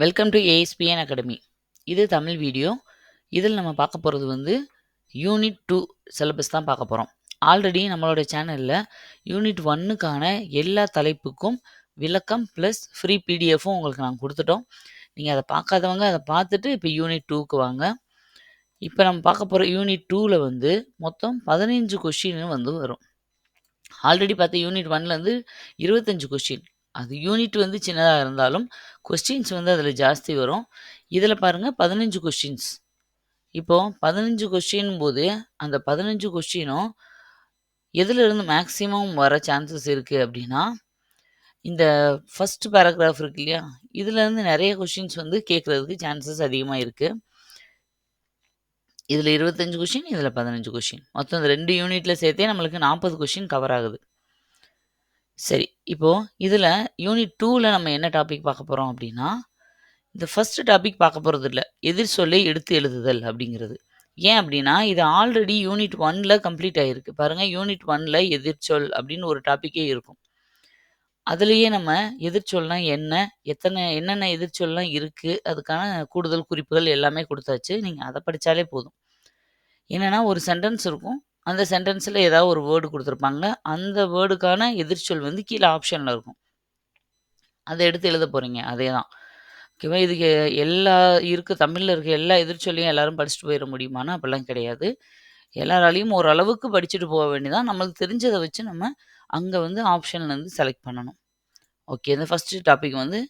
Welcome to ASPN academy இது Tamil video இதில் நம்ம பார்க்க போகிறது வந்து யூனிட் டூ சிலபஸ் தான் பார்க்க போகிறோம் ஆல்ரெடி நம்மளோட சேனலில் யூனிட் ஒன்னுக்கான எல்லா தலைப்புக்கும் விளக்கம் ப்ளஸ் ஃப்ரீ பிடிஎஃப்பும் உங்களுக்கு நாங்கள் கொடுத்துட்டோம். நீங்கள் அதை பார்க்காதவங்க அதை பார்த்துட்டு இப்போ யூனிட் டூக்கு வாங்க. இப்போ நம்ம பார்க்க போகிற யூனிட் டூவில் வந்து மொத்தம் பதினஞ்சு கொஷின் வந்து வரும். ஆல்ரெடி பார்த்த யூனிட் ஒன்லேருந்து இருபத்தஞ்சு கொஷின் அது யூனிட் வந்து சின்னதாக இருந்தாலும் கொஸ்டின்ஸ் வந்து அதில் ஜாஸ்தி வரும். இதில் பாருங்கள் பதினஞ்சு கொஸ்டின்ஸ் இப்போது பதினஞ்சு கொஸ்டின் போது அந்த பதினஞ்சு கொஸ்டினும் எதுலேருந்து மேக்ஸிமம் வர சான்சஸ் இருக்குது அப்படின்னா இந்த ஃபஸ்ட் பேராகிராஃப் இருக்கு இல்லையா? இதுலேருந்து நிறைய கொஷின்ஸ் வந்து கேட்குறதுக்கு சான்சஸ் அதிகமாக இருக்குது இதில் இருபத்தஞ்சு கொஷின் இதில் பதினஞ்சு கொஷின் மொத்தம் இந்த ரெண்டு யூனிட்டில் சேர்த்தே நம்மளுக்கு நாற்பது கொஷின் கவர் ஆகுது. சரி இப்போது இதில் யூனிட் டூவில் நம்ம என்ன டாபிக் பார்க்க போகிறோம் அப்படின்னா இந்த ஃபஸ்ட்டு டாபிக் பார்க்க போகிறது இல்லை. எதிர் சொல்லை எடுத்து எழுதுதல் அப்படிங்கிறது. ஏன் அப்படின்னா இது ஆல்ரெடி யூனிட் ஒனில் கம்ப்ளீட் ஆகிருக்கு பாருங்கள் யூனிட் ஒன்ல எதிர்ச்சொல் அப்படின்னு ஒரு டாப்பிக்கே இருக்கும். அதுலேயே நம்ம எதிர்ச்சொல்னா என்ன எத்தனை என்னென்ன எதிர்ச்சொல்லாம் இருக்குது அதுக்கான கூடுதல் குறிப்புகள் எல்லாமே கொடுத்தாச்சு. நீங்கள் அதை படித்தாலே போதும். என்னென்னா ஒரு சென்டென்ஸ் இருக்கும். அந்த சென்டென்ஸில் ஏதாவது ஒரு வேர்டு கொடுத்துருப்பாங்க. அந்த வேர்டுக்கான எதிர்ச்சொல் வந்து கீழே ஆப்ஷனில் இருக்கும். அதை எடுத்து எழுத போகிறீங்க அதே தான். ஓகேவா இதுக்கு எல்லா இருக்க தமிழில் இருக்க எல்லா எதிர்ச்சொல்லையும் எல்லாரும் படிச்சுட்டு போயிட முடியுமானா? அப்படிலாம் கிடையாது. எல்லாராலையும் ஓரளவுக்கு படிச்சுட்டு போக வேண்டியதான் நம்மளுக்கு தெரிஞ்சதை வச்சு நம்ம அங்கே வந்து ஆப்ஷன்லேருந்து செலக்ட் பண்ணணும். ஓகே இந்த ஃபஸ்ட்டு டாபிக் வந்து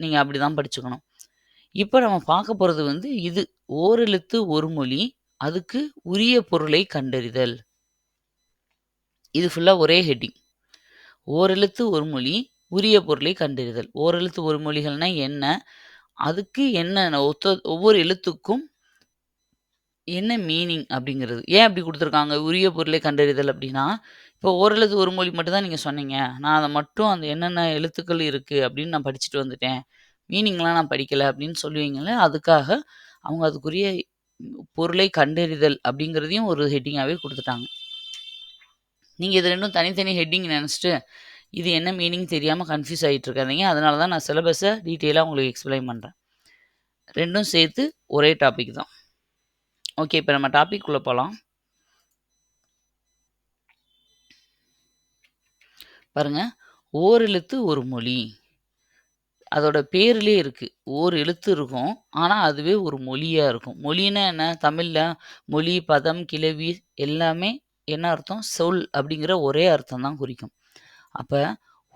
நீங்கள் அப்படி தான் படிச்சுக்கணும். இப்போ நம்ம பார்க்க போகிறது வந்து இது. ஓரெழுத்து ஒரு மொழி அதுக்கு உரிய பொருளை கண்டறிதல். இது ஃபுல்லாக ஒரே ஹெட்டிங் ஓரெழுத்து ஒரு மொழி உரிய பொருளை கண்டறிதல். ஓரெழுத்து ஒரு மொழிகள்னால் என்ன? அதுக்கு என்ன ஒத்த ஒவ்வொரு எழுத்துக்கும் என்ன மீனிங் அப்படிங்கிறது. ஏன் அப்படி கொடுத்துருக்காங்க? உரிய பொருளை கண்டறிதல் அப்படின்னா இப்போ ஓரெழுத்து ஒரு மொழி மட்டும் தான் நீங்கள் சொன்னீங்க. நான் அதை மட்டும் அந்த என்னென்ன எழுத்துக்கள் இருக்குது அப்படின்னு நான் படிச்சுட்டு வந்துட்டேன். மீனிங்லாம் நான் படிக்கலை அப்படின்னு சொல்லுவீங்களே அதுக்காக அவங்க அதுக்குரிய பொருளை கண்டறிதல் அப்படிங்கிறதையும் ஒரு ஹெட்டிங்காகவே கொடுத்துட்டாங்க. நீங்கள் இது ரெண்டும் தனித்தனி ஹெட்டிங் நினச்சிட்டு இது என்ன மீனிங் தெரியாமல் கன்ஃபியூஸ் ஆகிட்டு இருக்காதீங்க அதனால தான் நான் சிலபஸை டீட்டெயிலாக உங்களுக்கு எக்ஸ்பிளைன் பண்ணுறேன் ரெண்டும் சேர்த்து ஒரே டாபிக் தான். ஓகே இப்போ நம்ம டாபிக் உள்ள போகலாம் பாருங்கள் ஓர் எழுத்து ஒரு மொழி. அதோட பேர்லேயே இருக்குது ஓர் எழுத்து இருக்கும் ஆனால் அதுவே ஒரு மொழியாக இருக்கும். மொழின்னா என்ன? தமிழில் மொழி பதம் கிளவி எல்லாமே என்ன அர்த்தம்? சொல் அப்படிங்கிற ஒரே அர்த்தம் தான் குறிக்கும். அப்போ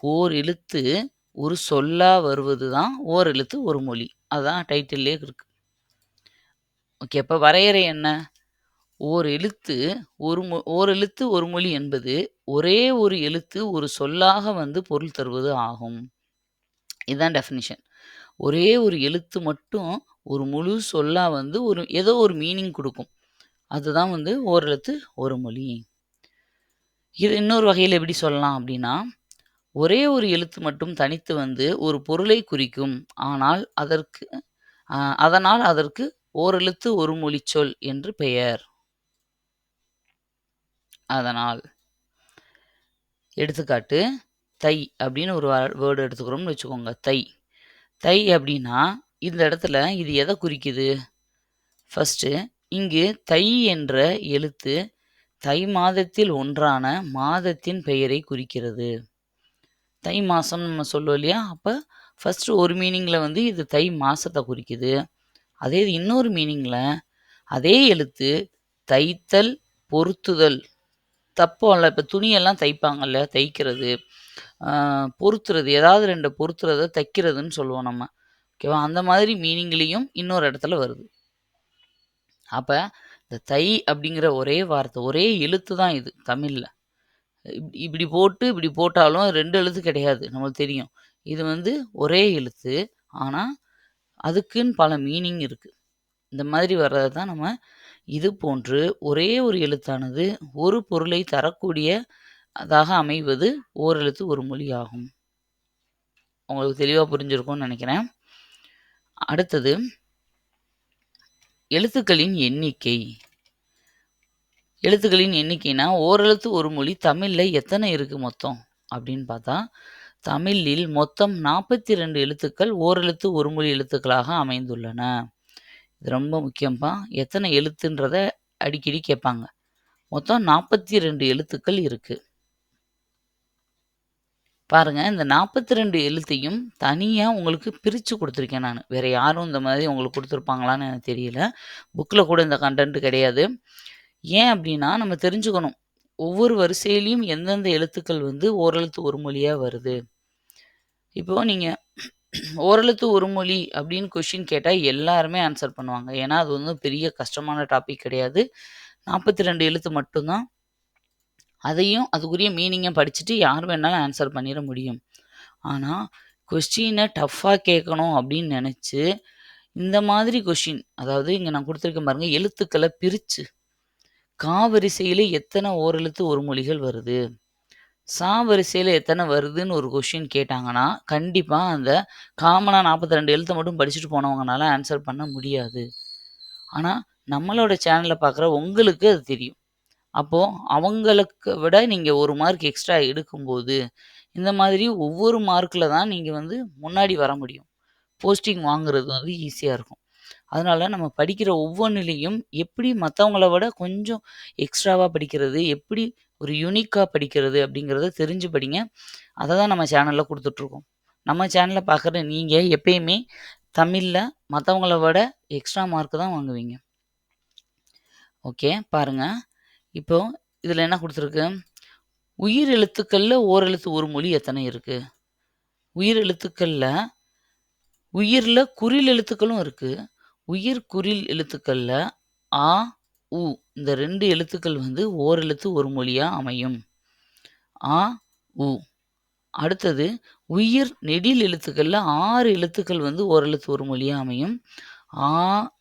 ஓர் எழுத்து ஒரு சொல்லாக வருவது தான் ஓர் எழுத்து ஒரு மொழி. அதுதான் டைட்டில்லே இருக்கு. ஓகே அப்போ வரையறை என்ன? ஓர் எழுத்து ஒரு மொ ஓர் எழுத்து ஒரு மொழி என்பது ஒரே ஒரு எழுத்து ஒரு சொல்லாக வந்து பொருள் தருவது ஆகும். இதுதான் டெஃபினிஷன் ஒரே ஒரு எழுத்து மட்டும் ஒரு முழு சொல்லாக வந்து ஒரு ஏதோ ஒரு மீனிங் கொடுக்கும். அதுதான் வந்து ஓர் எழுத்து ஒரு மொழி. இது இன்னொரு வகையில் எப்படி சொல்லலாம் அப்படின்னா ஒரே ஒரு எழுத்து மட்டும் தனித்து வந்து ஒரு பொருளை குறிக்கும். ஆனால் அதற்கு அதனால் அதற்கு ஓரெழுத்து ஒரு மொழி சொல் என்று பெயர். அதனால் எடுத்துக்காட்டு தை அப்படின்னு ஒரு வேர்டு எடுத்துக்கிறோம்னு வச்சுக்கோங்க தை. தை அப்படின்னா இந்த இடத்துல இது எதை குறிக்குது? ஃபஸ்ட்டு இங்கு தை என்ற எழுத்து தை மாதத்தில் ஒன்றான மாதத்தின் பெயரை குறிக்கிறது. தை மாதம் நம்ம சொல்லுவோம் இல்லையா? அப்போ ஃபஸ்ட்டு ஒரு மீனிங்கில் வந்து இது தை மாதத்தை குறிக்குது. அதே இது இன்னொரு மீனிங்கில் அதே எழுத்து தைத்தல் பொருத்துதல். தப்போம்ல இப்போ துணியெல்லாம் தைப்பாங்கல்ல தைக்கிறது. பொருத்துறது ஏதாவது ரெண்டு பொருத்துறதை தைக்கிறதுன்னு சொல்லுவோம் நம்ம. ஓகேவா? அந்த மாதிரி மீனிங்லேயும் இன்னொரு இடத்துல வருது. அப்போ இந்த தை அப்படிங்கிற ஒரே வார்த்தை ஒரே எழுத்து தான் இது தமிழில். இப்படி போட்டு இப்படி போட்டாலும் ரெண்டு எழுத்து கிடையாது நம்மளுக்கு தெரியும். இது வந்து ஒரே எழுத்து ஆனால் அதுக்குன்னு பல மீனிங் இருக்குது இந்த மாதிரி வர்றது தான் நம்ம இது போன்று ஒரே ஒரு எழுத்தானது ஒரு பொருளை தரக்கூடிய அதாக அமைவது ஓரெழுத்து ஒரு மொழி ஆகும். உங்களுக்கு தெளிவாக புரிஞ்சிருக்கும்னு நினைக்கிறேன். அடுத்தது எழுத்துக்களின் எண்ணிக்கை. எழுத்துக்களின் எண்ணிக்கைனா ஓரெழுத்து ஒரு மொழி தமிழில் எத்தனை இருக்குது மொத்தம்? அப்படின்னு பார்த்தா தமிழில் மொத்தம் நாற்பத்தி ரெண்டு எழுத்துக்கள் ஓரெழுத்து ஒரு மொழி எழுத்துக்களாக அமைந்துள்ளன. இது ரொம்ப முக்கியம்ப்பா எத்தனை எழுத்துன்றத அடிக்கடி கேட்பாங்க. மொத்தம் நாற்பத்தி ரெண்டு எழுத்துக்கள் இருக்குது பாருங்கள் இந்த நாற்பத்தி ரெண்டு எழுத்தையும் தனியாக உங்களுக்கு பிரித்து கொடுத்துருக்கேன் நான். வேறு யாரும் இந்த மாதிரி உங்களுக்கு கொடுத்துருப்பாங்களான்னு எனக்கு தெரியல. புக்கில் கூட இந்த கண்டென்ட் கிடையாது. ஏன் அப்படின்னா நம்ம தெரிஞ்சுக்கணும். ஒவ்வொரு வரிசையிலையும் எந்தெந்த எழுத்துக்கள் வந்து ஓரெழுத்து ஒரு மொழியாக வருது. இப்போது நீங்கள் ஓரெழுத்து ஒரு மொழி அப்படின்னு கொஷின் கேட்டால் எல்லாருமே ஆன்சர் பண்ணுவாங்க. ஏன்னா அது வந்து பெரிய கஷ்டமான டாபிக் கிடையாது. நாற்பத்தி ரெண்டு எழுத்து மட்டும்தான். அதையும் அதுக்குரிய மீனிங்கை படிச்சுட்டு யார் வேணாலும் ஆன்சர் பண்ணிட முடியும். ஆனால் கொஸ்டினை டஃப்பாக கேட்கணும் அப்படின்னு நினச்சி இந்த மாதிரி கொஷின் அதாவது இங்கே நான் கொடுத்துருக்கேன் பாருங்க எழுத்துக்களை பிரித்து கா வரிசையில் எத்தனை ஓரெழுத்து ஒரு மொழிகள் வருது? சா வரிசையில் எத்தனை வருதுன்னு ஒரு கொஷின் கேட்டாங்கன்னா கண்டிப்பாக அந்த காமனாக நாற்பத்தி ரெண்டு எழுத்தை மட்டும் படிச்சுட்டு போனவங்கனால ஆன்சர் பண்ண முடியாது. ஆனால் நம்மளோட சேனலை பார்க்குற உங்களுக்கு அது தெரியும். அப்போது அவங்களுக்கு விட நீங்கள் ஒரு மார்க் எக்ஸ்ட்ரா எடுக்கும்போது இந்த மாதிரி ஒவ்வொரு மார்க்கில் தான் நீங்கள் வந்து முன்னாடி வர முடியும். போஸ்டிங் வாங்குறது வந்து ஈஸியாக இருக்கும். அதனால் நம்ம படிக்கிற ஒவ்வொன்றிலையும் எப்படி மற்றவங்கள விட கொஞ்சம் எக்ஸ்ட்ராவாக படிக்கிறது எப்படி ஒரு யூனிக்காக படிக்கிறது அப்படிங்கிறத தெரிஞ்சு படிங்க. அதை தான் நம்ம சேனலில் கொடுத்துட்ருக்கோம் நம்ம சேனலில் பார்க்குற நீங்கள் எப்பயுமே தமிழில் மற்றவங்கள விட எக்ஸ்ட்ரா மார்க் தான் வாங்குவீங்க. ஓகே பாருங்கள் இப்போ இதில் என்ன கொடுத்துருக்கு? உயிர் எழுத்துக்களில் ஓரெழுத்து ஒரு மொழி எத்தனை இருக்குது உயிர் எழுத்துக்களில் உயிரில் குறில் எழுத்துக்களும் இருக்குது உயிர் குறில் எழுத்துக்களில் ஆ உ இந்த ரெண்டு எழுத்துக்கள் வந்து ஓரெழுத்து ஒரு மொழியாக அமையும். ஆ உ. அடுத்தது உயிர் நெடில் எழுத்துக்களில் ஆறு எழுத்துக்கள் வந்து ஓரெழுத்து ஒரு மொழியாக அமையும். ஆ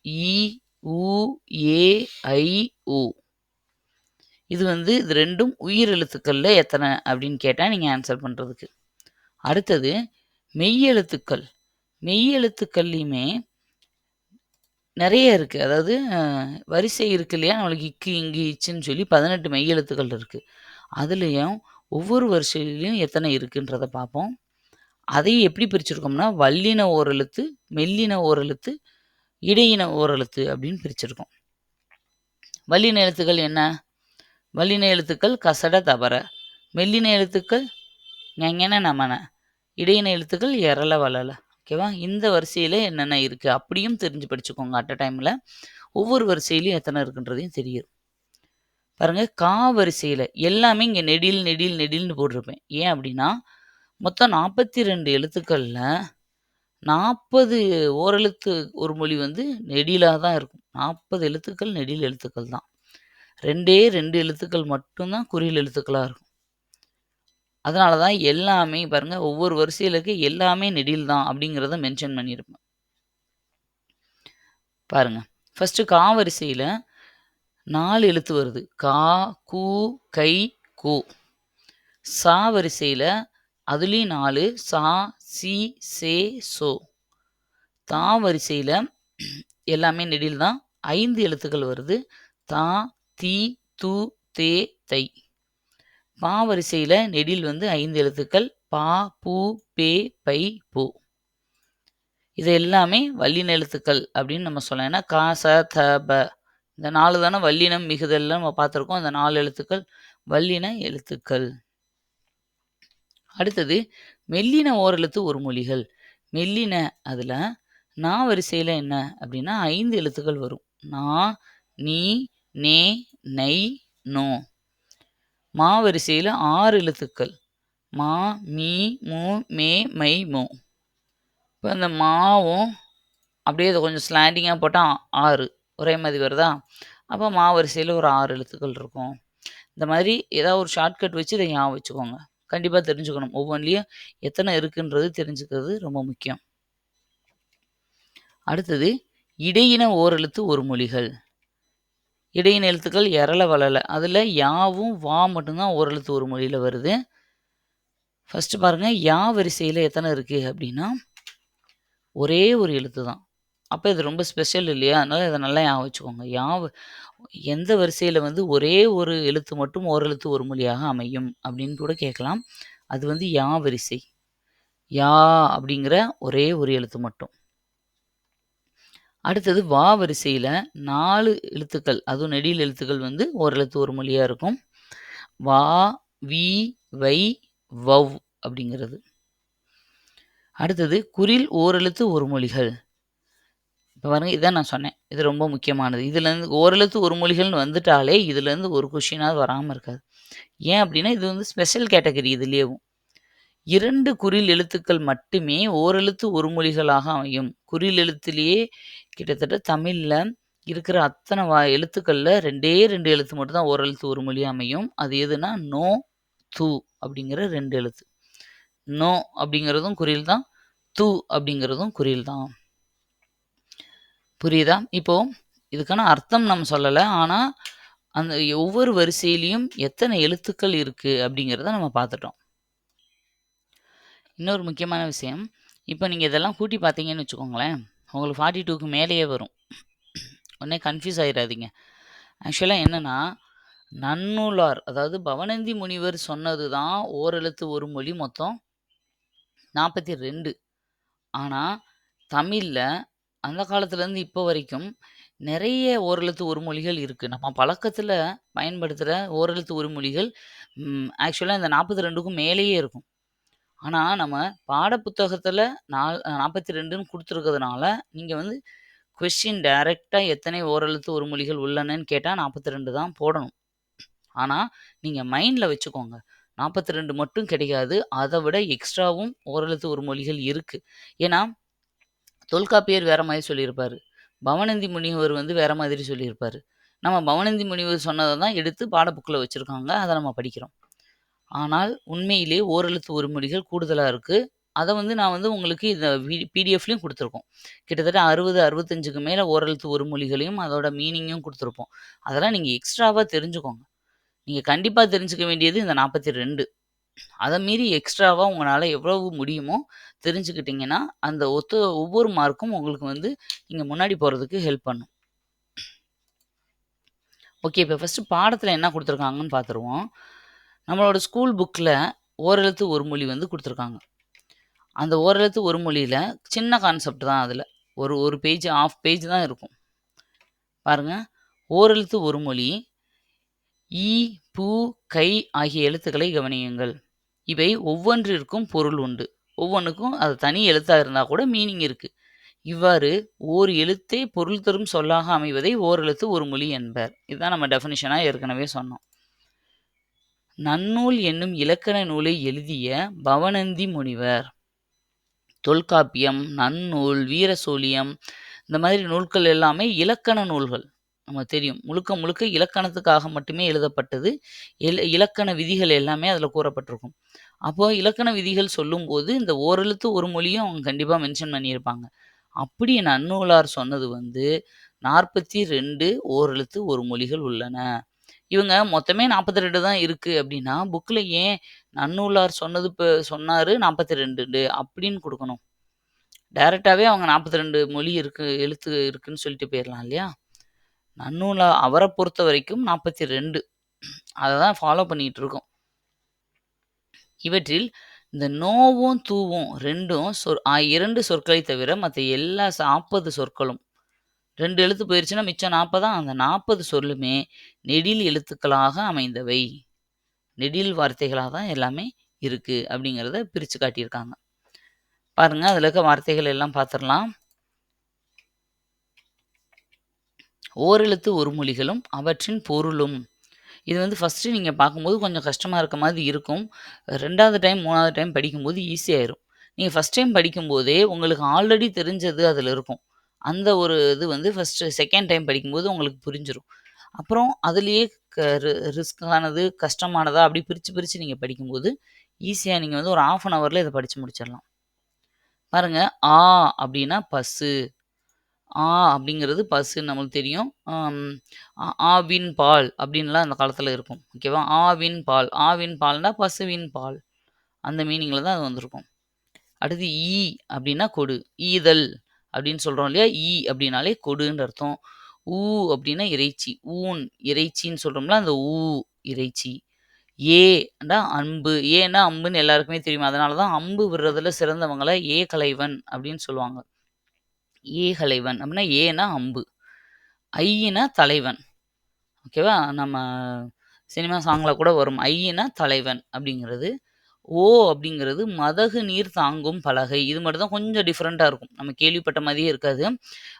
இ உ ஏ ஐ உ. இது வந்து இது ரெண்டும் உயிர் எழுத்துக்களில் எத்தனை அப்படின்னு கேட்டால் நீங்கள் ஆன்சர் பண்ணுறதுக்கு அடுத்தது மெய்யெழுத்துக்கள் மெய்யெழுத்துக்கள்லையுமே நிறைய இருக்குது அதாவது வரிசை இருக்கு இல்லையா? நம்மளுக்கு இக்கு இங்கு இச்சுன்னு சொல்லி பதினெட்டு மெய்யெழுத்துக்கள் இருக்குது அதுலேயும் ஒவ்வொரு வரிசையிலையும் எத்தனை இருக்குன்றதை பார்ப்போம் அதையும் எப்படி பிரிச்சிருக்கோம்னா வல்லின ஓரெழுத்து மெல்லின ஓரெழுத்து இடையின ஓரெழுத்து அப்படின்னு பிரிச்சிருக்கோம். வல்லின எழுத்துக்கள் என்ன? வல்லின எழுத்துக்கள் கசட தவற மெல்லின எழுத்துக்கள் ஞங்கன நமன இடையின எழுத்துக்கள் எரள வளல ஓகேவா? இந்த வரிசையில் என்னென்ன இருக்குது அப்படியும் தெரிஞ்சு படிச்சுக்கோங்க அட் அ டைமில் ஒவ்வொரு வரிசையிலையும் எத்தனை இருக்குன்றதையும் தெரியும். பாருங்கள் கா வரிசையில் எல்லாமே இங்கே நெடில் நெடில் நெடில்னு போட்டிருப்பேன். ஏன் அப்படின்னா மொத்தம் நாற்பத்தி ரெண்டு எழுத்துக்களில் நாற்பது ஓரெழுத்து ஒரு மொழி வந்து நெடிலாக தான் இருக்கும். நாற்பது எழுத்துக்கள் நெடில் எழுத்துக்கள் தான். ரெண்டே ரெண்டு எழுத்துக்கள் மட்டும்தான் குறியில் எழுத்துக்களாக இருக்கும். அதனால தான் எல்லாமே பாருங்கள் ஒவ்வொரு வரிசையில் இருக்க எல்லாமே நெடில் தான் அப்படிங்கிறத மென்ஷன் பண்ணியிருப்பேன் பாருங்க ஃபஸ்ட்டு கா வரிசையில் நாலு எழுத்து வருது. கா கூ கை கூ. சா வரிசையில் அதுலேயும் நாலு சா சி சே சோ. தா வரிசையில் எல்லாமே நெடில் தான். ஐந்து எழுத்துக்கள் வருது. தா தி து தே தை. பா வரிசையில் நெடில் வந்து ஐந்து எழுத்துக்கள். பா பூ பே பை பூ. இது எல்லாமே வல்லின எழுத்துக்கள் அப்படின்னு நம்ம சொல்லலாம். ஏன்னா கா ச த ப. இந்த நாலு தானே வல்லினம் மிகுதல்ல நம்ம பார்த்துருக்கோம். அந்த நாலு எழுத்துக்கள் வல்லின எழுத்துக்கள். அடுத்தது மெல்லின ஓரெழுத்து ஒரு மொழிகள். மெல்லின அதில் நா வரிசையில் என்ன அப்படின்னா ஐந்து எழுத்துக்கள் வரும். நான் நீ நே நை நோ. மா வரிசையில் ஆறு எழுத்துக்கள். மா மீ மூ மே மை மோ. இப்போ அந்த மாவும் அப்படியே அதை கொஞ்சம் ஸ்லாண்டிங்காக போட்டால் ஆறு. ஒரே மாதிரி வருதா? அப்போ மா வரிசையில் ஒரு ஆறு எழுத்துக்கள் இருக்கும். இந்த மாதிரி ஏதாவது ஒரு ஷார்ட்கட் வச்சு இதை ஞாபகம் வச்சுக்கோங்க. கண்டிப்பாக தெரிஞ்சுக்கணும். ஒவ்வொன்றிலையும் எத்தனை இருக்குன்றது தெரிஞ்சுக்கிறது ரொம்ப முக்கியம். அடுத்தது இடையின ஓரெழுத்து ஒரு மொழிகள். இடையின எழுத்துக்கள் எரள வளல அதில் யாவும் வா மட்டும்தான் ஓரெழுத்து ஒரு மொழியில் வருது. ஃபஸ்ட்டு பாருங்கள் யா வரிசையில் எத்தனை இருக்குது அப்படின்னா ஒரே ஒரு எழுத்து தான் அப்போ இது ரொம்ப ஸ்பெஷல் இல்லையா? அதனால் இதை நல்லா ஞாபகம் வச்சுக்கோங்க. யா எந்த வரிசையில் வந்து ஒரே ஒரு எழுத்து மட்டும் ஓரெழுத்து ஒரு மொழியாக அமையும் அப்படின்னு கூட கேட்கலாம். அது வந்து யா வரிசை. யா அப்படிங்கிற ஒரே ஒரு எழுத்து மட்டும். அடுத்தது வா வரிசையில் நாலு எழுத்துக்கள் அதுவும் நெடியில் எழுத்துக்கள் வந்து ஒரு எழுத்து ஒரு மொழியாக இருக்கும். வா வி வை வவ் அப்படிங்கிறது. அடுத்தது குரில் ஓரெழுத்து ஒரு மொழிகள். இப்போ பாருங்கள் இதான் நான் சொன்னேன். இது ரொம்ப முக்கியமானது. இதுலேருந்து ஓரெழுத்து ஒரு மொழிகள்னு வந்துட்டாலே இதுலேருந்து ஒரு கொஷினாவது வராமல் இருக்காது. ஏன் அப்படின்னா இது வந்து ஸ்பெஷல் கேட்டகரி இதுலேயும் இரண்டு குறில் எழுத்துக்கள் மட்டுமே ஓரெழுத்து ஒரு மொழிகளாக அமையும். குறில் எழுத்துலேயே கிட்டத்தட்ட தமிழில் இருக்கிற அத்தனை வா எழுத்துக்களில் ரெண்டே ரெண்டு எழுத்து மட்டும்தான் ஓரெழுத்து ஒரு மொழி அமையும். அது எதுனா நோ தூ அப்படிங்கிற ரெண்டு எழுத்து. நோ அப்படிங்கிறதும் குறியில் தான் தூ அப்படிங்கிறதும் குறியில் தான். புரியுதா? இப்போ இதுக்கான அர்த்தம் நம்ம சொல்லலை. ஆனால் அந்த ஒவ்வொரு வரிசையிலையும் எத்தனை எழுத்துக்கள் இருக்குது அப்படிங்கிறத நம்ம பார்த்துட்டோம். இன்னொரு முக்கியமான விஷயம். இப்போ நீங்கள் இதெல்லாம் கூட்டி பார்த்தீங்கன்னு வச்சுக்கோங்களேன். உங்களுக்கு ஃபார்ட்டி டூக்கு மேலேயே வரும். உடனே கன்ஃபியூஸ் ஆகிடாதீங்க ஆக்சுவலாக என்னென்னா நன்னூலார் அதாவது பவனந்தி முனிவர் சொன்னது தான் ஓரெழுத்து ஒரு மொழி மொத்தம் நாற்பத்தி ரெண்டு ஆனால் தமிழில் அந்த காலத்துலேருந்து இப்போ வரைக்கும் நிறைய ஓரெழுத்து ஒரு மொழிகள் இருக்குது நம்ம பழக்கத்தில் பயன்படுத்துகிற ஓரெழுத்து ஒரு மொழிகள் ஆக்சுவலாக இந்த நாற்பத்தி ரெண்டுக்கும் மேலேயே இருக்கும். ஆனால் நம்ம பாடப்புத்தகத்தில் நால் நாற்பத்தி ரெண்டுன்னு கொடுத்துருக்கிறதுனால நீங்கள் வந்து கொஷின் டைரெக்டாக எத்தனை ஓரெழுத்து ஒரு மொழிகள் உள்ளனன்னு கேட்டால் நாற்பத்தி ரெண்டு தான் போடணும். ஆனால் நீங்கள் மைண்டில் வச்சுக்கோங்க. நாற்பத்தி ரெண்டு மட்டும் கிடைக்காது. அதை விட எக்ஸ்ட்ராவும் ஓரெழுத்து ஒரு மொழிகள் இருக்குது ஏன்னா தொல்காப்பியர் வேற மாதிரி சொல்லியிருப்பார். பவனந்தி முனிவர் வந்து வேற மாதிரி சொல்லியிருப்பார். நம்ம பவனந்தி முனிவர் சொன்னதை தான் எடுத்து பாடப்புக்கில் வச்சுருக்காங்க. அதை நம்ம படிக்கிறோம். ஆனால் உண்மையிலே ஓரெழுத்து ஒரு மொழிகள் கூடுதலாக இருக்குது அதை வந்து நான் வந்து உங்களுக்கு இந்த பிடிஎஃப்லையும் கொடுத்துருக்கோம். கிட்டத்தட்ட அறுபது அறுபத்தஞ்சுக்கு மேலே ஓரெழுத்து ஒரு மொழிகளையும் அதோட மீனிங்கும் கொடுத்துருப்போம். அதெல்லாம் நீங்கள் எக்ஸ்ட்ராவாக தெரிஞ்சுக்கோங்க. நீங்கள் கண்டிப்பாக தெரிஞ்சுக்க வேண்டியது இந்த நாற்பத்தி ரெண்டு. அதை மீறி எக்ஸ்ட்ராவாக உங்களால் எவ்வளவு முடியுமோ தெரிஞ்சுக்கிட்டிங்கன்னா அந்த ஒத்து ஒவ்வொரு மார்க்கும் உங்களுக்கு வந்து நீங்கள் முன்னாடி போகிறதுக்கு ஹெல்ப் பண்ணும். ஓகே இப்போ ஃபஸ்ட்டு பாடத்தில் என்ன கொடுத்துருக்காங்கன்னு பார்த்துருவோம் நம்மளோட ஸ்கூல் புக்கில் ஓரெழுத்து ஒரு மொழி வந்து கொடுத்துருக்காங்க. அந்த ஓரெழுத்து ஒரு மொழியில் சின்ன கான்செப்ட் தான் அதில். ஒரு ஒரு பேஜ் ஆஃப் பேஜ் தான் இருக்கும். பாருங்கள் ஓரெழுத்து ஒரு மொழி ஈ பூ கை ஆகிய எழுத்துக்களை கவனியுங்கள். இவை ஒவ்வொன்றிற்கும் பொருள் உண்டு. ஒவ்வொன்றுக்கும் அது தனி எழுத்தாக இருந்தால் கூட மீனிங் இருக்குது இவ்வாறு ஓர் எழுத்தே பொருள் தரும் சொல்லாக அமைவதை ஓரெழுத்து ஒரு மொழி என்பர். இதுதான் நம்ம டெஃபினிஷனாக ஏற்கனவே சொன்னோம். நன்னூல் என்னும் இலக்கண நூலை எழுதிய பவனந்தி முனிவர். தொல்காப்பியம் நன்னூல் வீரசோழியம் இந்த மாதிரி நூல்கள் எல்லாமே இலக்கண நூல்கள். நம்ம தெரியும். முழுக்க முழுக்க இலக்கணத்துக்காக மட்டுமே எழுதப்பட்டது. இல இலக்கண விதிகள் எல்லாமே அதில் கூறப்பட்டிருக்கும். அப்போ இலக்கண விதிகள் சொல்லும்போது இந்த ஓரெழுத்து ஒரு மொழியும் அவங்க கண்டிப்பாக மென்ஷன் பண்ணியிருப்பாங்க. அப்படி நன்னூலார் சொன்னது வந்து நாற்பத்தி ரெண்டு ஓரெழுத்து ஒரு மொழிகள் உள்ளன. இவங்க மொத்தமே நாற்பத்தி ரெண்டு தான் இருக்குது அப்படின்னா புக்கில் ஏன் நன்னூலார் சொன்னது இப்போ சொன்னார் நாற்பத்தி ரெண்டு அப்படின்னு கொடுக்கணும். டைரெக்டாகவே அவங்க நாற்பத்தி ரெண்டு மொழி இருக்கு எழுத்து இருக்குன்னு சொல்லிட்டு போயிடலாம் இல்லையா? நன்னூலா அவரை பொறுத்த வரைக்கும் நாற்பத்தி ரெண்டு அதை தான் ஃபாலோ பண்ணிகிட்டு இருக்கோம். இவற்றில் இந்த நோவும் தூவும் ரெண்டும் சொற் இரண்டு சொற்களை தவிர மற்ற எல்லா நாற்பது சொற்களும் ரெண்டு எழுத்து போயிடுச்சுன்னா மிச்சம் நாற்பதா அந்த நாற்பது சொல்லுமே நெடில் எழுத்துக்களாக அமைந்தவை. நெடில் வார்த்தைகளாக தான் எல்லாமே இருக்குது அப்படிங்கிறத பிரித்து காட்டியிருக்காங்க. பாருங்கள் அதில் இருக்க வார்த்தைகள் எல்லாம் பார்த்துடலாம் ஓரெழுத்து ஒரு மொழிகளும் அவற்றின் பொருளும். இது வந்து ஃபஸ்ட்டு நீங்கள் பார்க்கும்போது கொஞ்சம் கஷ்டமாக இருக்க மாதிரி இருக்கும். ரெண்டாவது டைம் மூணாவது டைம் படிக்கும்போது ஈஸியாயிரும் நீங்கள் ஃபஸ்ட் டைம் படிக்கும்போதே உங்களுக்கு ஆல்ரெடி தெரிஞ்சது அதில் இருக்கும். அந்த ஒரு இது வந்து ஃபஸ்ட்டு செகண்ட் டைம் படிக்கும்போது உங்களுக்கு புரிஞ்சிடும் அப்புறம் அதுலேயே க ரிஸ்க்கானது கஷ்டமானதா அப்படி பிரித்து பிரித்து நீங்கள் படிக்கும்போது ஈஸியாக நீங்கள் வந்து ஒரு ஆஃப் அன் ஹவரில் இதை படித்து முடிச்சிடலாம். பாருங்கள் ஆ அப்படின்னா பஸ்ஸு ஆ அப்படிங்கிறது பஸ்ஸுன்னு நம்மளுக்கு தெரியும். ஆவின் பால் அப்படின்லாம் அந்த காலத்தில் இருக்கும். ஓகேவா ஆவின் பால். ஆவின் பால்னா பசுவின் பால். அந்த மீனிங்கில் தான் அது வந்திருக்கும். அடுத்து ஈ அப்படின்னா கொடு. ஈதல். அப்படின்னு சொல்கிறோம் இல்லையா? ஈ அப்படின்னாலே கொடுன்ற அர்த்தம். ஊ அப்படின்னா இறைச்சி. ஊன் இறைச்சின்னு சொல்கிறோம்ல அந்த ஊ இறைச்சி. ஏண்டா அன்பு ஏன்னா அம்புன்னு எல்லாருக்குமே தெரியும். அதனால தான் அம்பு விடுறதுல சிறந்தவங்கள ஏ கலைவன் அப்படின்னு சொல்லுவாங்க. ஏ கலைவன் அப்படின்னா ஏன்னா அம்பு. ஐயினா தலைவன். ஓகேவா? நம்ம சினிமா சாங்கில் கூட வரும். ஐயினா தலைவன் அப்படிங்கிறது ஓ அப்படிங்கிறது மதகு நீர் தாங்கும் பலகை. இது மட்டும் தான் கொஞ்சம் டிஃப்ரெண்ட்டாக இருக்கும். நம்ம கேள்விப்பட்ட மாதிரியே இருக்காது.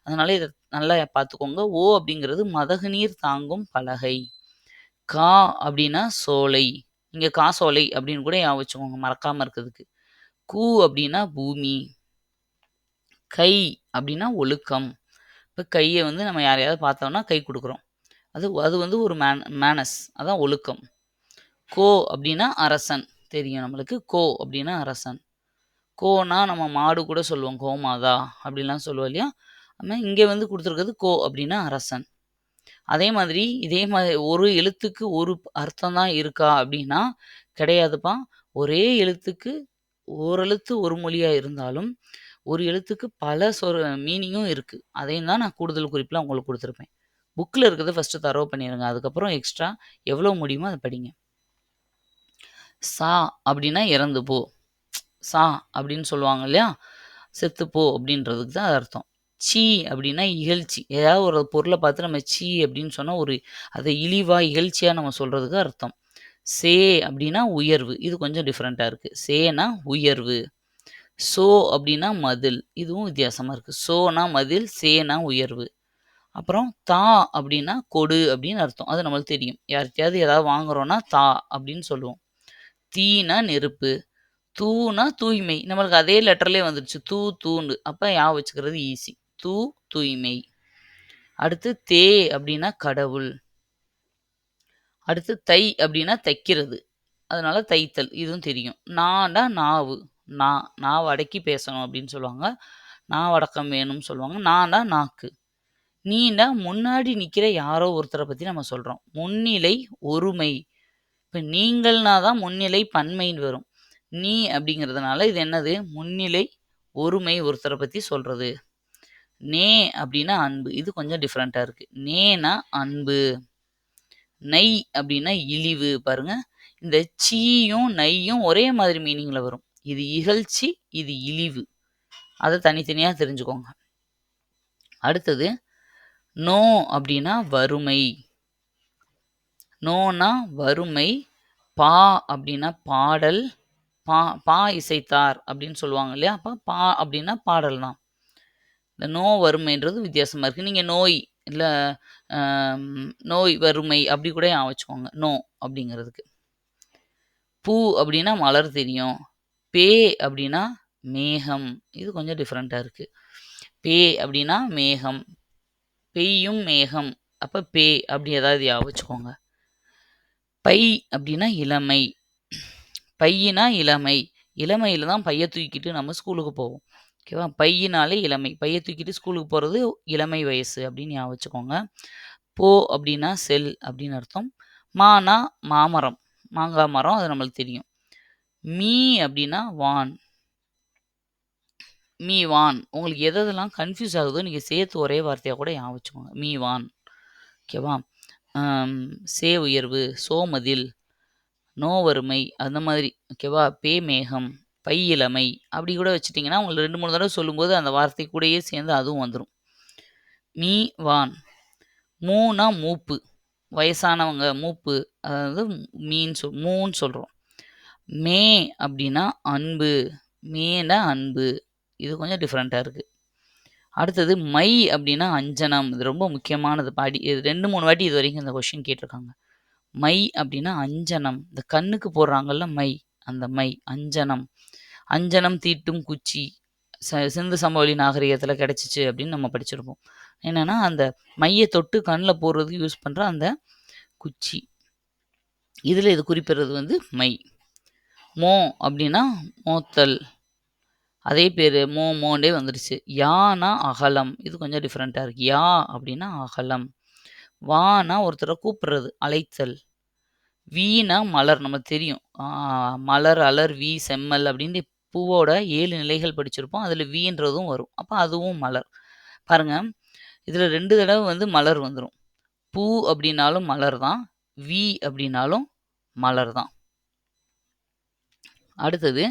அதனால இதை நல்லா பார்த்துக்கோங்க. ஓ அப்படிங்கிறது மதகு நீர் தாங்கும் பலகை. கா அப்படின்னா சோலை. இங்கே கா சோலை அப்படின்னு கூட ஞாபகம் வச்சுக்கோங்க. மறக்காமல் இருக்கிறதுக்கு. கூ அப்படின்னா பூமி. கை அப்படின்னா ஒழுக்கம். இப்போ கையை வந்து நம்ம யாரையாவது பார்த்தோம்னா கை கொடுக்குறோம். அது அது வந்து ஒரு மேன் மேனஸ் அதான் ஒழுக்கம். கோ அப்படின்னா அரசன். தெரியும் நம்மளுக்கு. கோ அப்படின்னா அரசன். கோனா நம்ம மாடு கூட சொல்லுவோம். கோமாதா அப்படிலாம் சொல்லுவோம் இல்லையா? நம்ம இங்கே வந்து கொடுத்துருக்கிறது கோ அப்படின்னா அரசன். அதே மாதிரி இதே மாதிரி ஒரு எழுத்துக்கு ஒரு அர்த்தம் தான் இருக்கா அப்படின்னா கிடையாதுப்பா. ஒரே எழுத்துக்கு ஓரெழுத்து ஒரு மொழியாக இருந்தாலும் ஒரு எழுத்துக்கு பல சொல் மீனிங்கும் இருக்குது அதையும் தான் நான் கூடுதல் குறிப்பில் உங்களுக்கு கொடுத்துருப்பேன். புக்கில் இருக்கிறத ஃபஸ்ட்டு தரவு பண்ணிடுங்க அதுக்கப்புறம் எக்ஸ்ட்ரா எவ்வளோ முடியுமோ அதை படிங்க. சா அப்படின்னா இறந்து போ. சா அப்படின்னு சொல்லுவாங்க இல்லையா? செத்துப்போ அப்படின்றதுக்கு தான் அர்த்தம். சீ அப்படின்னா இகழ்ச்சி. ஏதாவது ஒரு பொருளை பார்த்து நம்ம சீ அப்படின்னு சொன்னால் ஒரு அதை இழிவாக இகழ்ச்சியாக நம்ம சொல்கிறதுக்கு அர்த்தம். சே அப்படின்னா உயர்வு. இது கொஞ்சம் டிஃப்ரெண்ட்டாக இருக்குது சேனா உயர்வு. சோ அப்படின்னா மதில். இதுவும் வித்தியாசமாக இருக்குது சோனா மதில் சேனா உயர்வு. அப்புறம் தா அப்படின்னா கொடு அப்படின்னு அர்த்தம். அது நம்மளுக்கு தெரியும். யார்கிட்டயாவது ஏதாவது வாங்குறோன்னா தா அப்படின்னு சொல்லுவோம். தீனா நெருப்பு தூனா தூய்மை. நம்மளுக்கு அதே லெட்டர்லேயே வந்துடுச்சு தூ தூண்டு. அப்போ யா வச்சுக்கிறது ஈஸி தூ தூய்மை. அடுத்து தே அப்படின்னா கடவுள். அடுத்து தை அப்படின்னா தைக்கிறது. அதனால தைத்தல். இதுவும் தெரியும். நான்டா நாவு. நா நாவை அடக்கி பேசணும் அப்படின்னு சொல்லுவாங்க. நான் அடக்கம் வேணும்னு சொல்லுவாங்க. நான்டா நாக்கு. நீண்டா முன்னாடி நிற்கிற யாரோ ஒருத்தரை பற்றி நம்ம சொல்கிறோம் முன்னிலை ஒருமை. இப்போ நீங்கள்னா தான் முன்னிலை பன்மைன்னு வரும். நீ அப்படிங்கிறதுனால இது என்னது? முன்னிலை ஒருமை ஒருத்தரை பற்றி சொல்கிறது நே அப்படின்னா அன்பு. இது கொஞ்சம் டிஃப்ரெண்ட்டாக இருக்குது நேனா அன்பு. நெய் அப்படின்னா இழிவு. பாருங்க. இந்த சீயும் நையும் ஒரே மாதிரி மீனிங்கில் வரும். இது இகழ்ச்சி இது இழிவு. அதை தனித்தனியாக தெரிஞ்சுக்கோங்க. அடுத்தது நோ அப்படின்னா வறுமை. நோனா வறுமை பா அப்படின்னா பாடல் பா பா இசைத்தார் அப்படின்னு சொல்லுவாங்க இல்லையா? அப்போ பா அப்படின்னா பாடல் தான். இந்த நோ வறுமைன்றது வித்தியாசமாக இருக்குது நீங்கள் நோய் இல்லை நோய் வறுமை அப்படி கூட ஞாபகம் வச்சுக்கோங்க. நோ அப்படிங்கிறதுக்கு. பூ அப்படின்னா மலர் தெரியும். பே அப்படின்னா மேகம். இது கொஞ்சம் டிஃப்ரெண்ட்டாக இருக்குது பே அப்படின்னா மேகம். பெய்யும் மேகம். அப்போ பே அப்படி ஏதாவது ஞாபகம் வச்சுக்கோங்க. பை அப்படின்னா இளமை. பையினா இளமை. இளமையில் தான் பையை தூக்கிட்டு நம்ம ஸ்கூலுக்கு போவோம். ஓகேவா? பையினாலே இளமை. பையை தூக்கிட்டு ஸ்கூலுக்கு போகிறது இளமை வயசு அப்படின்னு ஞாபகம் வச்சுக்கோங்க. போ அப்படின்னா செல் அப்படின்னு அர்த்தம். மானா மாமரம். மாங்காய் மரம் அது நம்மளுக்கு தெரியும். மீ அப்படின்னா வான். மீ வான். உங்களுக்கு எதெல்லாம் கன்ஃபியூஸ் ஆகுதோ நீங்கள் சேர்த்து ஒரே வார்த்தையாக கூட ஞாபகம் வச்சுக்கோங்க. மீ வான். ஓகேவா? சே உயர்வு சோமதில் நோவறுமை அந்த மாதிரி ஓகேவா பேமேகம் பையிலமை பை இளமை அப்படி கூட வச்சுட்டிங்கன்னா உங்களுக்கு ரெண்டு மூணு தடவை சொல்லும்போது அந்த வார்த்தை கூடயே சேர்ந்து அதுவும் வந்துடும் மீ வான். மூனா மூப்பு. வயசானவங்க மூப்பு அதாவது மீன் சொல் மூன்னு சொல்கிறோம் மே அப்படின்னா அன்பு. மேனா அன்பு. இது கொஞ்சம் டிஃப்ரெண்ட்டாக இருக்குது அடுத்தது மை அப்படின்னா அஞ்சனம். இது ரொம்ப முக்கியமானது. பாடி இது ரெண்டு மூணு வாட்டி இது வரைக்கும் இந்த கொஷின் கேட்டிருக்காங்க. மை அப்படின்னா அஞ்சனம். இந்த கண்ணுக்கு போடுறாங்கல்ல மை அந்த மை அஞ்சனம். அஞ்சனம் தீட்டும் குச்சி. ச சிந்து சமவெளி நாகரிகத்தில் கிடச்சிச்சு அப்படின்னு நம்ம படிச்சிருப்போம். என்னென்னா அந்த மையை தொட்டு கண்ணில் போடுறதுக்கு யூஸ் பண்ணுற அந்த குச்சி. இதில் இது குறிப்பிடுறது வந்து மை. மோ அப்படின்னா மோத்தல். அதே பேர் மோ மோண்டே வந்துடுச்சு யானா அகலம். இது கொஞ்சம் டிஃப்ரெண்ட்டாக இருக்குது யா அப்படின்னா அகலம். வானா ஒருத்தரை கூப்பிடுறது அலைத்தல் வீணா மலர் நம்ம தெரியும். மலர் அலர் வி செம்மல் அப்படின்ட்டு பூவோட ஏழு நிலைகள் படிச்சிருப்போம். அதில் வீன்றதும் வரும். அப்போ அதுவும் மலர். பாருங்கள் இதில் ரெண்டு தடவை வந்து மலர் வந்துடும் பூ அப்படின்னாலும் மலர் தான். வி அப்படின்னாலும் மலர் தான். அடுத்தது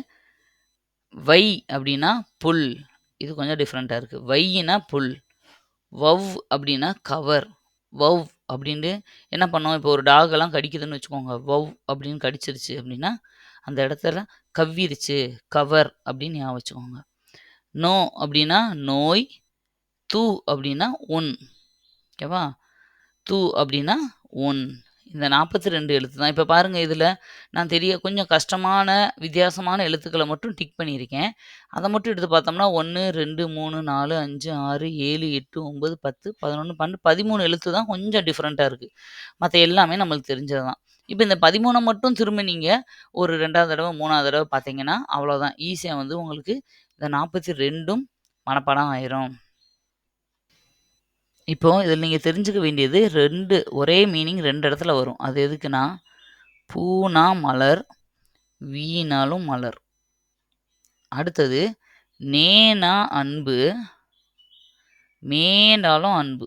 வை அப்படின்னா புல். இது கொஞ்சம் டிஃப்ரெண்ட்டாக இருக்குது வையினா புல். வவ் அப்படின்னா கவர் வவ் அப்படின்ட்டு என்ன பண்ணோம்? இப்போ ஒரு டாக் எல்லாம் கடிக்குதுன்னு வச்சுக்கோங்க. வவ் அப்படின்னு கடிச்சிருச்சு அப்படின்னா அந்த இடத்துல கவ்விருச்சு. கவர் அப்படின்னு ஞாபகம் வச்சுக்கோங்க. நோ அப்படின்னா நோய். தூ அப்படின்னா ஒன் ஓகேவா தூ அப்படின்னா ஒன் இந்த நாற்பத்தி ரெண்டு எழுத்து தான். இப்போ பாருங்கள் இதில் நான் தெரிய கொஞ்சம் கஷ்டமான வித்தியாசமான எழுத்துக்களை மட்டும் டிக் பண்ணியிருக்கேன். அதை மட்டும் எடுத்து பார்த்தோம்னா ஒன்று ரெண்டு மூணு நாலு அஞ்சு ஆறு ஏழு எட்டு ஒம்பது பத்து பதினொன்று பன்னெண்டு பதிமூணு எழுத்து தான் கொஞ்சம் டிஃப்ரெண்ட்டாக இருக்குது மற்ற எல்லாமே நம்மளுக்கு தெரிஞ்சது தான். இப்போ இந்த பதிமூணை மட்டும் திரும்ப நீங்கள் ஒரு ரெண்டாவது தடவை மூணாவது தடவை பார்த்தீங்கன்னா அவ்வளோதான் ஈஸியாக வந்து உங்களுக்கு இந்த நாற்பத்தி ரெண்டும் மனப்பாடம் ஆயிரும். இப்போ இதில் நீங்கள் தெரிஞ்சுக்க வேண்டியது ரெண்டு ஒரே மீனிங் ரெண்டு இடத்துல வரும். அது எதுக்குன்னா பூனா மலர் வீணாலும் மலர். அடுத்தது நேனா அன்பு மேனாலும் அன்பு.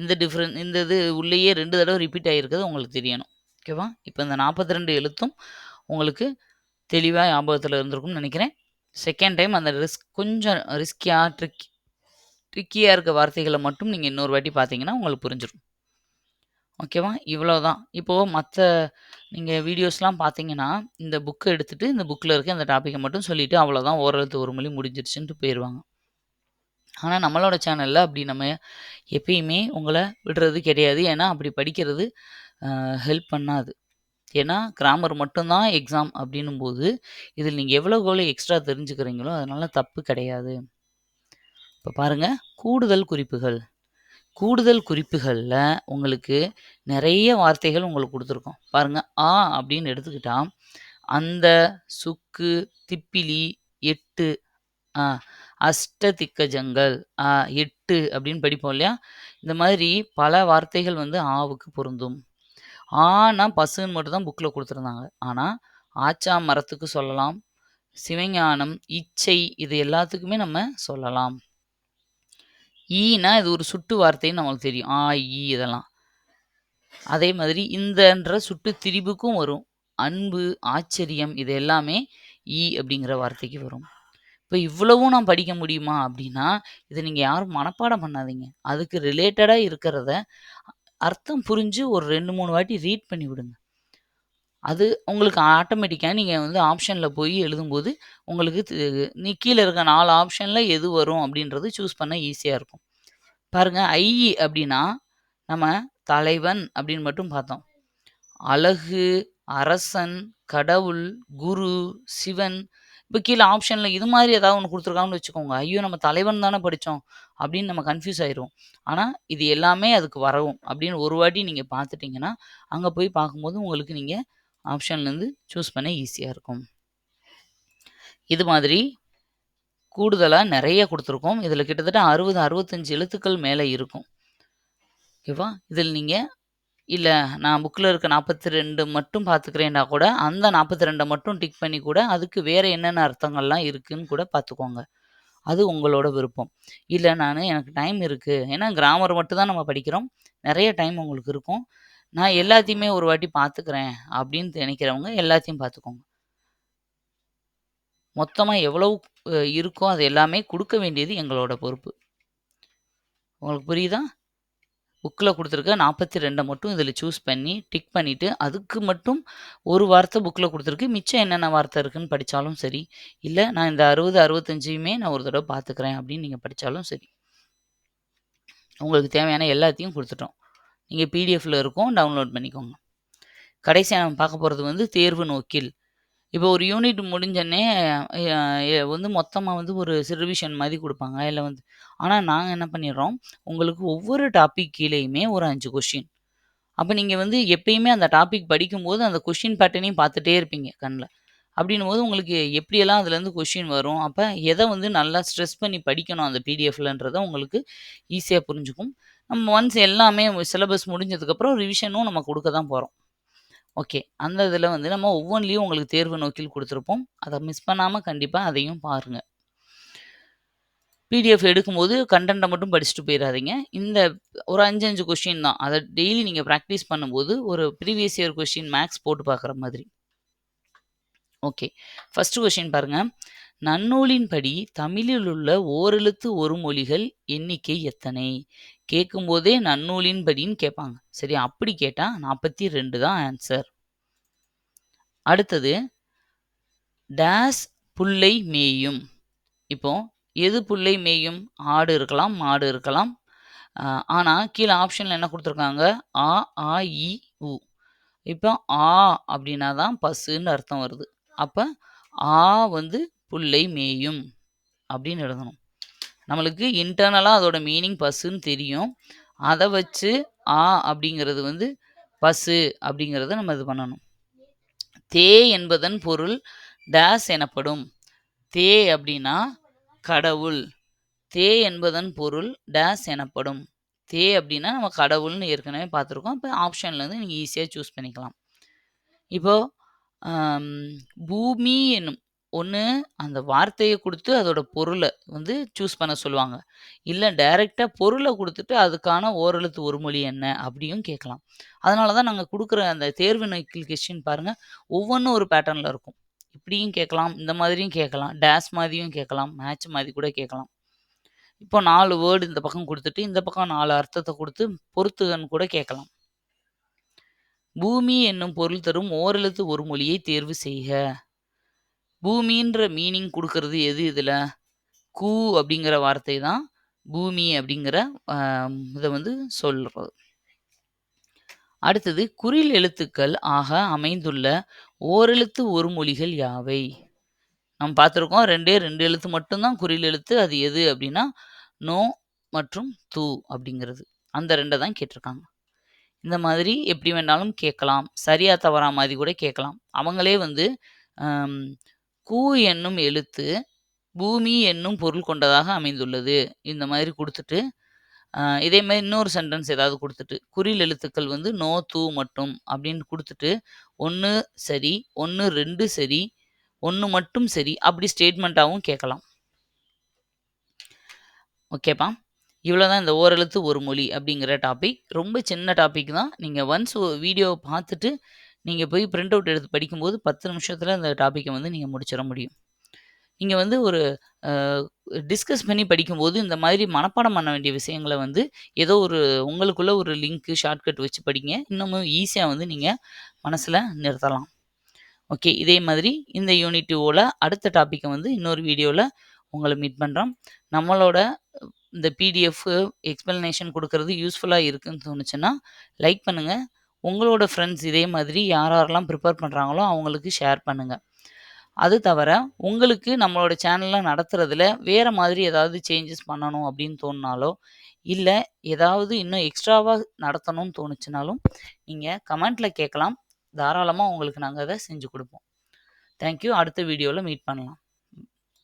இந்த டிஃப்ரெண்ட் இந்த இது உள்ளேயே ரெண்டு தடவை ரிப்பீட் ஆகிருக்கிறது உங்களுக்கு தெரியணும். ஓகேவா இப்போ இந்த நாற்பத்தி ரெண்டு எழுத்தும் உங்களுக்கு தெளிவாக ஞாபகத்தில் இருந்திருக்கும்னு நினைக்கிறேன். செகண்ட் டைம் அந்த ரிஸ்க் கொஞ்சம் ரிஸ்கியாக ட்ரிக் ட்ரிக்கியாக இருக்க வார்த்தைகளை மட்டும் நீங்கள் இன்னொரு வாட்டி பார்த்தீங்கன்னா உங்களுக்கு புரிஞ்சிடும் ஓகேவா இவ்வளோ தான் இப்போது மற்ற நீங்கள் வீடியோஸ்லாம் பார்த்தீங்கன்னா இந்த புக்கை எடுத்துகிட்டு இந்த புக்கில் இருக்க அந்த டாப்பிக்கை மட்டும் சொல்லிவிட்டு அவ்வளோதான் ஓரளத்து ஒரு மொழி முடிஞ்சிருச்சுன்ட்டு போயிடுவாங்க ஆனால் நம்மளோட சேனலில் அப்படி நம்ம எப்பயுமே உங்களை விடுறது கிடையாது. ஏன்னா அப்படி படிக்கிறது ஹெல்ப் பண்ணாது. ஏன்னா கிராமர் மட்டும்தான் எக்ஸாம் அப்படின்னும் போது இதில் நீங்கள் எவ்வளோ எவ்வளோ எக்ஸ்ட்ரா தெரிஞ்சுக்கிறீங்களோ அதனால் தப்பு கிடையாது. இப்போ பாருங்கள் கூடுதல் குறிப்புகள். கூடுதல் குறிப்புகளில் உங்களுக்கு நிறைய வார்த்தைகள் உங்களுக்கு கொடுத்துருக்கோம். பாருங்கள் ஆ அப்படின்னு எடுத்துக்கிட்டால் அந்த சுக்கு திப்பிலி எட்டு ஆ அஷ்ட திக்கஜங்கள் ஆ எட்டு அப்படின்னு படிப்போம் இல்லையா? இந்த மாதிரி பல வார்த்தைகள் வந்து ஆவுக்கு பொருந்தும். ஆனா பசுன்னு மட்டும் தான் புக்கில் கொடுத்துருந்தாங்க. ஆனால் ஆச்சா மரத்துக்கு சொல்லலாம் சிவஞானம் இச்சை இது எல்லாத்துக்குமே நம்ம சொல்லலாம். ஈனா இது ஒரு சுட்டு வார்த்தைன்னு நம்மளுக்கு தெரியும். ஆ ஈ இதெல்லாம். அதே மாதிரி இந்தன்ற சுட்டு திரிபுக்கும் வரும். அன்பு ஆச்சரியம் இது எல்லாமே ஈ அப்படிங்கிற வார்த்தைக்கு வரும். இப்போ இவ்வளவும் நான் படிக்க முடியுமா அப்படின்னா இதை நீங்கள் யாரும் மனப்பாடம் பண்ணாதீங்க. அதுக்கு ரிலேட்டடாக இருக்கிறத அர்த்தம் புரிஞ்சு ஒரு ரெண்டு மூணு வாட்டி ரீட் பண்ணி விடுங்க. அது உங்களுக்கு ஆட்டோமேட்டிக்காக நீங்கள் வந்து ஆப்ஷனில் போய் எழுதும்போது உங்களுக்கு நீ கீழே இருக்க நாலு ஆப்ஷனில் எது வரும் அப்படின்றது சூஸ் பண்ண ஈஸியாக இருக்கும். பாருங்கள் ஐஇ அப்படின்னா நம்ம தலைவன் அப்படின்னு மட்டும் பார்த்தோம். அழகு அரசன் கடவுள் குரு சிவன் இப்போ கீழே ஆப்ஷனில் இது மாதிரி ஏதாவது ஒன்று கொடுத்துருக்காங்கன்னு வச்சுக்கோங்க. ஐயோ நம்ம தலைவன் தானே படித்தோம் அப்படின்னு நம்ம கன்ஃபியூஸ் ஆயிரும் ஆனால் இது எல்லாமே அதுக்கு வரவும் அப்படின்னு ஒரு வாட்டி நீங்கள் பார்த்துட்டிங்கன்னா அங்கே போய் பார்க்கும்போது உங்களுக்கு நீங்கள் ஆப்ஷன்லேருந்து சூஸ் பண்ண ஈஸியாக இருக்கும். இது மாதிரி கூடுதலாக நிறைய கொடுத்துருக்கோம். இதில் கிட்டத்தட்ட அறுபது அறுபத்தஞ்சு எழுத்துக்கள் மேலே இருக்கும். ஓகேவா? இதில் நீங்கள் இல்லை நான் புக்கில் இருக்க நாற்பத்தி ரெண்டு மட்டும் பார்த்துக்கிறேன்னா கூட அந்த நாற்பத்தி ரெண்டை மட்டும் டிக் பண்ணி கூட அதுக்கு வேறு என்னென்ன அர்த்தங்கள்லாம் இருக்குதுன்னு கூட பார்த்துக்கோங்க. அது உங்களோட விருப்பம். இல்லை நான் எனக்கு டைம் இருக்குது ஏன்னா கிராமர் மட்டும் தான் நம்ம படிக்கிறோம். நிறைய டைம் உங்களுக்கு இருக்கும். நான் எல்லாத்தையுமே ஒரு வாட்டி பார்த்துக்கிறேன் அப்படின்னு நினைக்கிறவங்க எல்லாத்தையும் பார்த்துக்கோங்க. மொத்தமாக எவ்வளவு இருக்கோ அது எல்லாமே கொடுக்க வேண்டியது எங்களோட பொறுப்பு. உங்களுக்கு புரியுதா? புக்கில் கொடுத்துருக்க நாற்பத்தி ரெண்டை மட்டும் இதில் சூஸ் பண்ணி டிக் பண்ணிவிட்டு அதுக்கு மட்டும் ஒரு வார்த்தை புக்கில் கொடுத்துருக்கு. மிச்சம் என்னென்ன வார்த்தை இருக்குதுன்னு படித்தாலும் சரி இல்லை நான் இந்த அறுபது அறுபத்தஞ்சையுமே நான் ஒரு தடவை பார்த்துக்கிறேன் அப்படின்னு நீங்கள் படித்தாலும் சரி உங்களுக்கு தேவையான எல்லாத்தையும் கொடுத்துட்டோம். நீங்கள் பிடிஎஃப்பில் இருக்கும். டவுன்லோட் பண்ணிக்கோங்க. கடைசியாக நம்ம பார்க்க போகிறது வந்து தேர்வு நோக்கில். இப்போ ஒரு யூனிட் முடிஞ்சோடனே வந்து மொத்தமாக வந்து ஒரு ரிவிஷன் மாதிரி கொடுப்பாங்க. இல்லை வந்து ஆனால் நாங்கள் என்ன பண்ணிடுறோம்? உங்களுக்கு ஒவ்வொரு டாபிக் கீழேயுமே ஒரு அஞ்சு கொஷின் அப்போ நீங்கள் வந்து எப்பயுமே அந்த டாபிக் படிக்கும்போது அந்த கொஷின் பேட்டர்னையும் பார்த்துட்டே இருப்பீங்க கண்ணில் அப்படின்னும் போது உங்களுக்கு எப்படியெல்லாம் அதுலேருந்து கொஷின் வரும்? அப்போ எதை வந்து நல்லா ஸ்ட்ரெஸ் பண்ணி படிக்கணும் அந்த பிடிஎஃப்லன்றதை உங்களுக்கு ஈஸியாக புரிஞ்சுக்கும். நம்ம ஒன்ஸ் எல்லாமே சிலபஸ் முடிஞ்சதுக்கப்புறம் ரிவிஷனும் நம்ம கொடுக்க தான் போகிறோம் ஓகே அந்த இதில் வந்து நம்ம ஒவ்வொன்றிலையும் உங்களுக்கு தேர்வு நோக்கில் கொடுத்துருப்போம் அதை மிஸ் பண்ணாமல் கண்டிப்பாக அதையும் பாருங்கள் பிடிஎஃப் எடுக்கும்போது கன்டென்ட்டை மட்டும் படிச்சுட்டு போயிடாதீங்க. இந்த ஒரு அஞ்சு அஞ்சு கொஷின் தான். அதை டெய்லி நீங்கள் ப்ராக்டிஸ் பண்ணும்போது, ஒரு ப்ரீவியஸ் இயர் கொஸ்டின் மேக்ஸ் போட்டு பார்க்குற மாதிரி. ஓகே. ஃபஸ்ட்டு கொஷின் பாருங்கள் நன்னூலின்படி தமிழில் உள்ள ஓரெழுத்து ஒரு மொழிகள் எண்ணிக்கை எத்தனை? கேட்கும்போதே நன்னூலின்படின்னு கேட்பாங்க. சரி அப்படி கேட்டால் நாற்பத்தி ரெண்டு தான் ஆன்சர். அடுத்தது டேஸ் புல்லை மேயும். இப்போ எது புல்லை மேயும்? ஆடு இருக்கலாம், மாடு இருக்கலாம். ஆனால் கீழே ஆப்ஷனில் என்ன கொடுத்துருக்காங்க ஆ, ஆ, இ, உ. இப்போ ஆ அப்படின்னா தான் பசுன்னு அர்த்தம் வருது. அப்போ ஆ வந்து புல்லை மேயும் அப்படின்னு எழுதணும். நம்மளுக்கு இன்டர்னலாக அதோட மீனிங் பஸ்ஸுன்னு தெரியும். அதை வச்சு ஆ அப்படிங்கிறது வந்து பசு அப்படிங்கிறத நம்ம இது பண்ணணும். தே என்பதன் பொருள் டேஸ் எனப்படும். தே அப்படின்னா கடவுள். தே என்பதன் பொருள் டேஸ் எனப்படும். தே அப்படின்னா நம்ம கடவுள்னு ஏற்கனவே பார்த்துருக்கோம். இப்போ ஆப்ஷன்லேருந்து நீங்கள் ஈஸியாக சூஸ் பண்ணிக்கலாம். இப்போ பூமி என்னும் ஒன்று அந்த வார்த்தையை குடுத்து அதோட பொருள வந்து சூஸ் பண்ண சொல்லுவாங்க. இல்ல டைரக்ட்டா பொருள குடுத்துட்டு அதுக்கான ஓரெழுத்து ஒரு மொழி என்ன? அப்படியும் கேட்கலாம். அதனால தான் நாங்க குடுக்குற அந்த தேர்வு நோக்கில் கொஸ்டின் பாருங்க, ஒவ்வொன்னும் ஒரு பேட்டர்ன்ல இருக்கும். இப்படியும் கேட்கலாம், இந்த மாதிரியும் கேட்கலாம், டேஸ் மாதிரியும் கேட்கலாம், மேட்ச் மாதிரி கூட கேட்கலாம். இப்போ 4 வேர்ட் இந்த பக்கம் குடுத்துட்டு, இந்த பக்கம் 4 அர்த்தத்த குடுத்து பொறுத்துகன்னு கூட கேட்கலாம். பூமி என்னும் பொருள் தரும் ஓரெழுத்து ஒரு மொழியை தேர்வு செய்க. பூமின்ற மீனிங் கொடுக்கறது எது இதில் கூ அப்படிங்கிற வார்த்தை தான் பூமி அப்படிங்கிற இதை வந்து சொல்கிறது அடுத்தது குறில் எழுத்துக்கள் ஆக அமைந்துள்ள ஓரெழுத்து ஒரு மொழிகள் யாவை? நம்ம பார்த்துருக்கோம். 2டே 2 எழுத்து மட்டும் தான் குறில் எழுத்து. அது எது அப்படின்னா, நோ மற்றும் தூ அப்படிங்கிறது. அந்த ரெண்டை தான் கேட்டிருக்காங்க. இந்த மாதிரி எப்படி வேணாலும் கேட்கலாம். சரியா தவறா மாதிரி கூட கேட்கலாம். அவங்களே வந்து கூ என்னும் எழுத்து பூமி என்னும் பொருள் கொண்டதாக அமைந்துள்ளது. இந்த மாதிரி கொடுத்துட்டு இதே மாதிரி இன்னொரு சென்டென்ஸ் ஏதாவது கொடுத்துட்டு குறில் எழுத்துக்கள் வந்து நோ, தூ மட்டும் அப்படின்னு கொடுத்துட்டு ஒன்று சரி, 1, 2 சரி, ஒன்று மட்டும் சரி, அப்படி ஸ்டேட்மெண்ட்டாகவும் கேட்கலாம். ஓகேப்பா. இவ்வளோதான் இந்த ஓரெழுத்து ஒரு மொழி அப்படிங்கிற டாபிக். ரொம்ப சின்ன டாபிக் தான். நீங்கள் ஒன்ஸ் வீடியோவை பார்த்துட்டு, நீங்கள் போய் பிரிண்ட் அவுட் எடுத்து படிக்கும்போது பத்து நிமிஷத்தில் அந்த டாப்பிக்கை வந்து நீங்கள் முடிச்சிட முடியும். நீங்கள் வந்து ஒரு டிஸ்கஸ் பண்ணி படிக்கும்போது, இந்த மாதிரி மனப்பாடம் பண்ண வேண்டிய விஷயங்களை வந்து, ஏதோ ஒரு உங்களுக்குள்ள ஒரு லிங்க், ஷார்ட்கட் வச்சு படிங்க. இன்னமும் ஈஸியாக வந்து நீங்கள் மனசில் நிறுத்தலாம். ஓகே. இதே மாதிரி இந்த யூனிட் 2ல அடுத்த டாப்பிக்கை வந்து இன்னொரு வீடியோவில் உங்களை மீட் பண்ணுறோம் நம்மளோட இந்த பிடிஎஃப் எக்ஸ்பிளனேஷன் கொடுக்கறது யூஸ்ஃபுல்லாக இருக்குன்னு தோணுச்சுன்னா, லைக் பண்ணுங்கள் உங்களோட ஃப்ரெண்ட்ஸ் இதே மாதிரி யார் யாரெல்லாம் ப்ரிப்பேர் பண்ணுறாங்களோ அவங்களுக்கு ஷேர் பண்ணுங்கள் அது தவிர, உங்களுக்கு நம்மளோட சேனலில் நடத்துகிறதுல வேறு மாதிரி ஏதாவது சேஞ்சஸ் பண்ணணும் அப்படின்னு தோணுனாலோ, இல்லை ஏதாவது இன்னும் எக்ஸ்ட்ராவாக நடத்தணும்னு தோணுச்சுனாலும், நீங்கள் கமெண்ட்டில் கேட்கலாம். தாராளமாக உங்களுக்கு நாங்கள் அதை செஞ்சு கொடுப்போம் தேங்க் யூ. அடுத்த வீடியோவில் மீட் பண்ணலாம்.